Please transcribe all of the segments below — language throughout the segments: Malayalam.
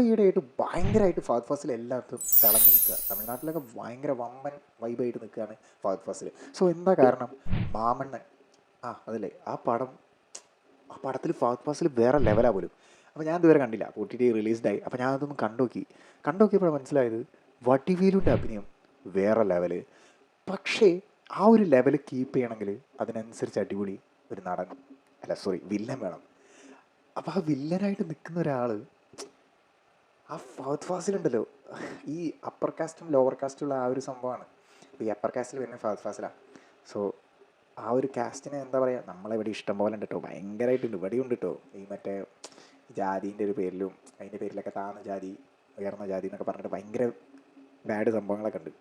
ഇപ്പോൾ ഈയിടെയായിട്ട് ഭയങ്കരമായിട്ട് ഫഹദ് ഫാസിൽ എല്ലായിടത്തും തിളങ്ങി നിൽക്കുക. തമിഴ്നാട്ടിലൊക്കെ ഭയങ്കര വമ്പൻ വൈബായിട്ട് നിൽക്കുകയാണ് ഫഹദ് ഫാസിൽ. സോ എന്താ കാരണം? മാമണ്ണൻ. ആ അതല്ലേ? ആ പടം ആ പടത്തിൽ ഫഹദ് ഫാസിൽ വേറെ ലെവലാ പോലും. അപ്പോൾ ഞാൻ ഇതുവരെ കണ്ടില്ല. ഒ ടി ടി റിലീസ്ഡായി അപ്പോൾ ഞാൻ അതൊന്ന് കണ്ടുനോക്കി. കണ്ടുനോക്കിയപ്പോഴാണ് മനസ്സിലായത് വടിവേലുന്റെ അഭിനയം വേറെ ലെവൽ പക്ഷേ ആ ഒരു ലെവൽ കീപ്പ് ചെയ്യണമെങ്കിൽ അതിനനുസരിച്ച് അടിപൊളി ഒരു നടൻ. അല്ല സോറി വില്ലൻ വേണം. അപ്പോൾ ആ വില്ലനായിട്ട് നിൽക്കുന്ന ഒരാൾ ആ ഫഹദ് ഫാസിലുണ്ടല്ലോ. ഈ അപ്പർ കാസ്റ്റും ലോവർ കാസ്റ്റുള്ള ആ ഒരു സംഭവമാണ്. ഈ അപ്പർ കാസ്റ്റിൽ വരുന്ന ഫഹദ് ഫാസിലാണ് സോ ആ ഒരു കാസ്റ്റിനെ എന്താ പറയുക നമ്മളിവിടെ ഇഷ്ടം പോലെ ഉണ്ട് കേട്ടോ ഭയങ്കരമായിട്ടുണ്ട് ഇവിടെയുണ്ട് കേട്ടോ ഈ മറ്റേ ജാതിന്റെ ഒരു പേരിലും അതിന്റെ പേരിലൊക്കെ താന്ന ജാതി ഉയർന്ന ജാതി എന്നൊക്കെ പറഞ്ഞിട്ട് ഭയങ്കര ബാഡ് സംഭവങ്ങളൊക്കെ ഉണ്ട്.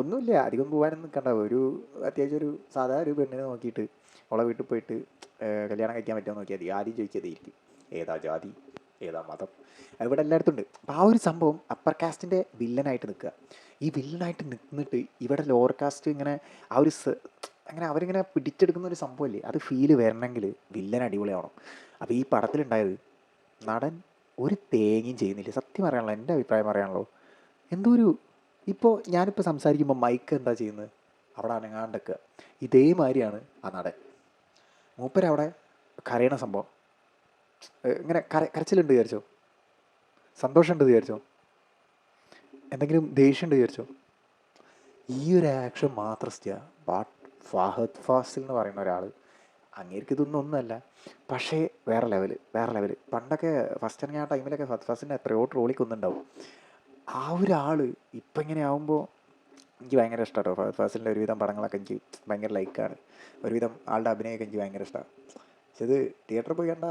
ഒന്നുമില്ല. അധികം പോകാനൊന്നും നിൽക്കണ്ട. ഒരു അത്യാവശ്യം ഒരു സാധാരണ ഒരു പെണ്ണിനെ നോക്കിയിട്ട് അവളെ വീട്ടിൽ പോയിട്ട് കല്യാണം കഴിക്കാൻ പറ്റുമോ നോക്കിയാൽ മതി. ആദ്യം ചോദിക്കാതായിരിക്കും ഏതാ ജാതി? ഏതാ മതം? ഇവിടെ എല്ലായിടത്തും ഉണ്ട്. അപ്പോൾ ആ ഒരു സംഭവം അപ്പർ കാസ്റ്റിന്റെ വില്ലനായിട്ട് നിൽക്കുക. ഈ വില്ലനായിട്ട് നിന്നിട്ട് ഇവിടെ ലോവർ കാസ്റ്റ് ഇങ്ങനെ ആ ഒരു അങ്ങനെ അവരിങ്ങനെ പിടിച്ചെടുക്കുന്ന ഒരു സംഭവമല്ലേ അത് ഫീൽ വരണമെങ്കിൽ വില്ലൻ അടിപൊളിയാവണം. അപ്പോൾ ഈ പടത്തിലുണ്ടായത് നടൻ ഒരു തേങ്ങയും ചെയ്യുന്നില്ല. സത്യം അറിയാണല്ലോ എന്റെ അഭിപ്രായം അറിയാണല്ലോ എന്തോ ഒരു ഇപ്പോൾ ഞാനിപ്പോൾ സംസാരിക്കുമ്പോൾ മൈക്ക് എന്താ ചെയ്യുന്നത് അവിടെ അനങ്ങാണ്ടൊക്കെ. ഇതേമാതിരിയാണ് ആ നടൻ. മൂപ്പരവിടെ കരയണ സംഭവം. ഇങ്ങനെ കര കരച്ചിലുണ്ട് വിചാരിച്ചോ? സന്തോഷമുണ്ട് വിചാരിച്ചോ? എന്തെങ്കിലും ദേഷ്യമുണ്ട് വിചാരിച്ചോ? ഈ ഒരു ആക്ഷൻ മാത്രം ചെയ്യാം ബാട്ട് ഫഹദ് ഫാസിൽ എന്ന് പറയുന്ന ഒരാൾ അങ്ങേർക്ക് ഇതൊന്നും ഒന്നുമല്ല. പക്ഷേ വേറെ ലെവൽ വേറെ ലെവൽ പണ്ടൊക്കെ ഫസ്റ്റ് ഇറങ്ങിയ ആ ടൈമിലൊക്കെ ഫഹദ് ഫാസിന്റെ എത്രയോ ട്രോളിക്കൊന്നുണ്ടാവും ആ ഒരാൾ ഇപ്പം ഇങ്ങനെ ആവുമ്പോൾ എനിക്ക് ഭയങ്കര ഇഷ്ടമാണ് ഫഹദ് ഫാസിലിന്റെ ഒരുവിധം പടങ്ങളൊക്കെ എനിക്ക് ഭയങ്കര ലൈക്കാണ് ഒരുവിധം ആളുടെ അഭിനയമൊക്കെ എനിക്ക് ഭയങ്കര ഇഷ്ടമാണ് പക്ഷേ ഇത് തിയേറ്ററിൽ പോയി കണ്ട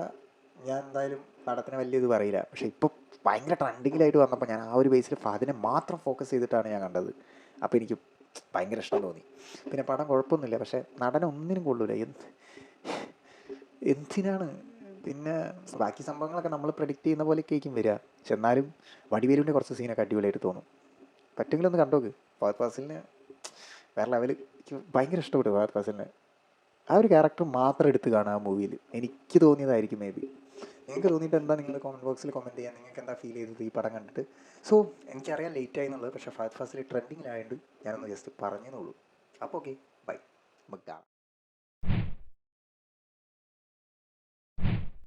ഞാൻ എന്തായാലും പടത്തിന് വലിയ ഇത് പറയില്ല. പക്ഷേ ഇപ്പോൾ ഭയങ്കര ട്രെൻഡിങ്ങിലായിട്ട് വന്നപ്പോൾ ഞാൻ ആ ഒരു ബേസിൽ ഫാദിനെ മാത്രം ഫോക്കസ് ചെയ്തിട്ടാണ് ഞാൻ കണ്ടത്. അപ്പോൾ എനിക്ക് ഭയങ്കര ഇഷ്ടം തോന്നി. പിന്നെ പടം കുഴപ്പമൊന്നുമില്ല. പക്ഷേ നടൻ ഒന്നിനും കൊള്ളൂല. എന്ത് എന്തിനാണ്? പിന്നെ ബാക്കി സംഭവങ്ങളൊക്കെ നമ്മൾ പ്രഡിക്റ്റ് ചെയ്യുന്ന പോലെ ആയിരിക്കും വരിക. പക്ഷെ എന്നാലും വടിവേലുവിന്റെ കുറച്ച് സീനൊക്കെ അടിപൊളിയായിട്ട് തോന്നും. പറ്റുമെങ്കിലൊന്ന് കണ്ടോക്ക്. ഫഹദ് ഫാസിലിന് വേറെ ലെവൽ ഭയങ്കര ഇഷ്ടപ്പെട്ടു ഫഹദ് ഫാസിലിനെ. ആ ഒരു ക്യാരക്ടർ മാത്രം എടുത്ത് കാണുക ആ മൂവിയിൽ എനിക്ക് തോന്നിയതായിരിക്കും മേ ബി നിങ്ങൾക്ക് തോന്നിയിട്ട് എന്താ നിങ്ങൾ കോമന്റ് ബോക്സിൽ കമന്റ് ചെയ്യാൻ നിങ്ങൾക്ക് എന്താ ഫീൽ ചെയ്തത് ഈ പടം കണ്ടിട്ട്? സോ എനിക്കറിയാൻ ലേറ്റ് ആയി എന്നുള്ളത്. പക്ഷേ ഫാസ്റ്റ് ഫാസിൽ ട്രെൻഡിങ്ങിലായതുകൊണ്ട് ഞാനൊന്ന് ജസ്റ്റ് പറഞ്ഞെന്നുള്ളൂ അപ്പോൾ ഓക്കെ ബൈ നമുക്ക്